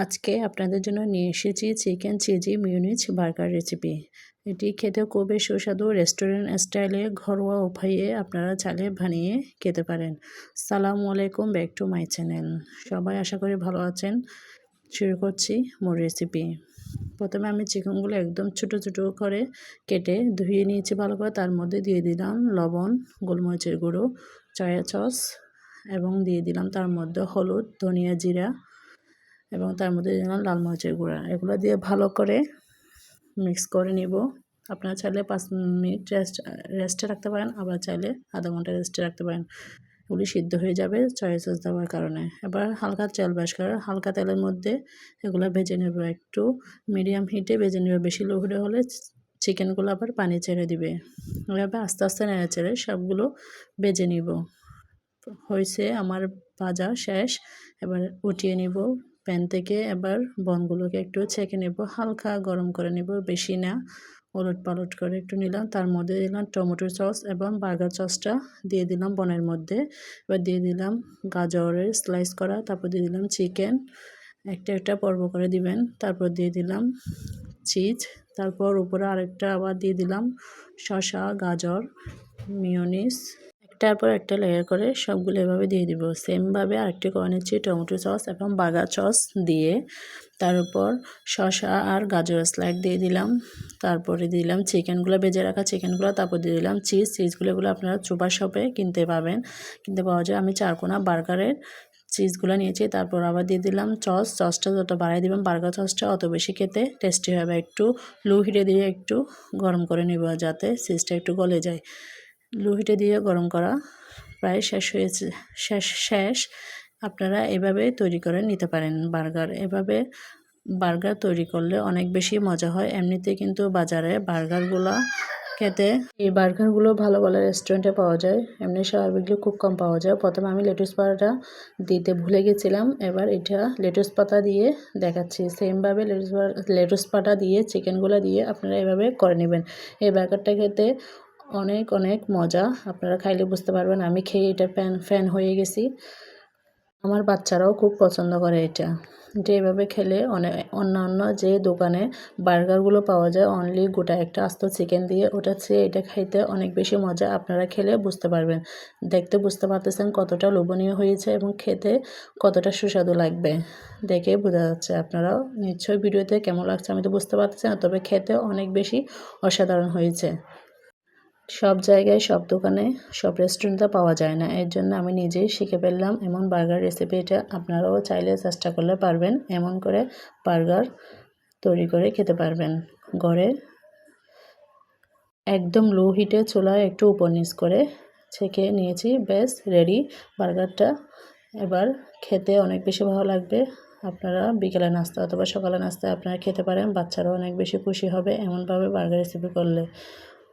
আজকে আপনাদের জন্য নিয়ে এসেছি chicken cheesy Munich burger recipe. এটি খেতে খুবই সুস্বাদু রেস্টুরেন্ট স্টাইলে ঘরোয়া উপায়ে আপনারা চালে বানিয়ে খেতে পারেন। সালামু আলাইকুম, ব্যাক টু মাই চ্যানেল। সবাই আশা করি ভালো আছেন। শুরু করছি মোর রেসিপি। প্রথমে আমি চিকেনগুলো একদম ছোট ছোট করে কেটে ধুয়ে নিয়েছি ভালো করে। তার মধ্যে দিয়ে দিলাম লবণ, গোলমরিচের গুঁড়ো, চয়া সস এবং দিয়ে দিলাম তার মধ্যে হলুদ, ধনিয়া জিরা এবং তার মধ্যে দিলাম লাল মরিচের গুঁড়া। এগুলো দিয়ে ভালো করে মিক্স করে নিব। আপনারা চাইলে পাঁচ মিনিট রেস্ট রেস্টে রাখতে পারেন, আবার চাইলে আধা ঘণ্টা রেস্টে রাখতে পারেন। এগুলি সিদ্ধ হয়ে যাবে চয়া সস দেওয়ার কারণে। এবার হালকা তেল ব্যাস করে, হালকা তেলের মধ্যে এগুলো ভেজে নেব। একটু মিডিয়াম হিটে ভেজে নেবে। বেশি লো হলে চিকেনগুলো আবার পানি ছেড়ে দিবে। এভাবে আস্তে আস্তে নেড়ে ছেড়ে সবগুলো ভেজে নিব। হয়েছে আমার ভাজা শেষ। এবার উঠিয়ে নিব। প্যান থেকে এবার বনগুলোকে একটু ছেঁকে নেব। হালকা গরম করে নেব, বেশি না। ওলট পালট করে একটু নিলাম। তার মধ্যে দিলাম টমেটো সস এবং বার্গার সসটা দিয়ে দিলাম বনের মধ্যে। এবার দিয়ে দিলাম গাজরের স্লাইস করা, তারপর দিয়ে দিলাম চিকেন একটা একটা পর্ব করে দিবেন। তারপর দিয়ে দিলাম চিজ তারপর উপরে আরেকটা আবার দিয়ে দিলাম শসা, গাজর মিওনিস একটার পর একটা লেয়ার করে সবগুলো এভাবে দিয়ে দিব। সেমভাবে আরেকটি করে নিচ্ছি টমেটো সস এবং বাগা সস দিয়ে। তার উপর শসা আর গাজর স্লাইড দিয়ে দিলাম। তারপরে দিলাম চিকেনগুলো বেজে রাখা চিকেনগুলো তারপর দিয়ে দিলাম চিজ চিজগুলোগুলো আপনারা চোপা শপে কিনতে পাবেন। কিনতে পাওয়া যায়। আমি চারকোনা বার্গারের চিজগুলো নিয়েছি। তারপর আবার দিয়ে দিলাম চস চসটা যত বাড়াই দিবেন বার্গার চসটা অত বেশি খেতে টেস্টি হবে। একটু লো হিটে দিয়ে একটু গরম করে নেব যাতে চিজটা একটু গলে যায়। লো হিটে দিয়ে গরম করা প্রায় শেষ হয়েছে, শেষ শেষ। আপনারা এভাবে তৈরি করে নিতে পারেন বার্গার। এভাবে বার্গার তৈরি করলে অনেক বেশি মজা হয়। এমনিতে কিন্তু বাজারে বার্গারগুলো খেতে এই বার্গারগুলো ভালো ভালো রেস্টুরেন্টে পাওয়া যায়। এমনি স্বাভাবিকগুলো খুব কম পাওয়া যায়। প্রথমে আমি লেটুস পাতাটা দিতে ভুলে গেছিলাম। এবার এটা লেটুস পাতা দিয়ে দেখাচ্ছি। সেমভাবে লেটুস লেটুস পাতা দিয়ে চিকেনগুলো দিয়ে আপনারা এভাবে করে নেবেন। এই বার্গারটা খেতে অনেক অনেক মজা। আপনারা খাইলে বুঝতে পারবেন, আমি খেয়ে এটা ফ্যান ফ্যান হয়ে গেছি। আমার বাচ্চারাও খুব পছন্দ করে এটা। যে এভাবে খেলে অনেক অন্যান্য যে দোকানে বার্গারগুলো পাওয়া যায় অনলি গোটা একটা আস্ত চিকেন দিয়ে ওটা চেয়ে এটা খাইতে অনেক বেশি মজা। আপনারা খেলে বুঝতে পারবেন। দেখতে বুঝতে পারতেছেন কতটা লোভনীয় হয়েছে এবং খেতে কতটা সুস্বাদু লাগবে। দেখে বোঝা যাচ্ছে আপনারাও। নিশ্চয়ই ভিডিওতে কেমন লাগছে আমি তো বুঝতে পারতেছি না, তবে খেতে অনেক বেশি অসাধারণ হয়েছে। সব জায়গায়, সব দোকানে, সব রেস্টুরেন্টে পাওয়া যায় না। এর জন্য আমি নিজেই শিখে ফেললাম এমন বার্গার রেসিপি এটা আপনারাও চাইলে চেষ্টা করলে পারবেন। এমন করে বার্গার তৈরি করে খেতে পারবেন। ঘরে একদম লো হিটে চুলায় একটু উপর নিচ করে ছেঁকে নিয়েছি। বেশ রেডি বার্গারটা এবার খেতে অনেক বেশি ভালো লাগবে। আপনারা বিকেলে নাস্তা অথবা সকালে নাস্তায় আপনারা খেতে পারেন। বাচ্চারাও অনেক বেশি খুশি হবে এমনভাবে বার্গার রেসিপি করলে।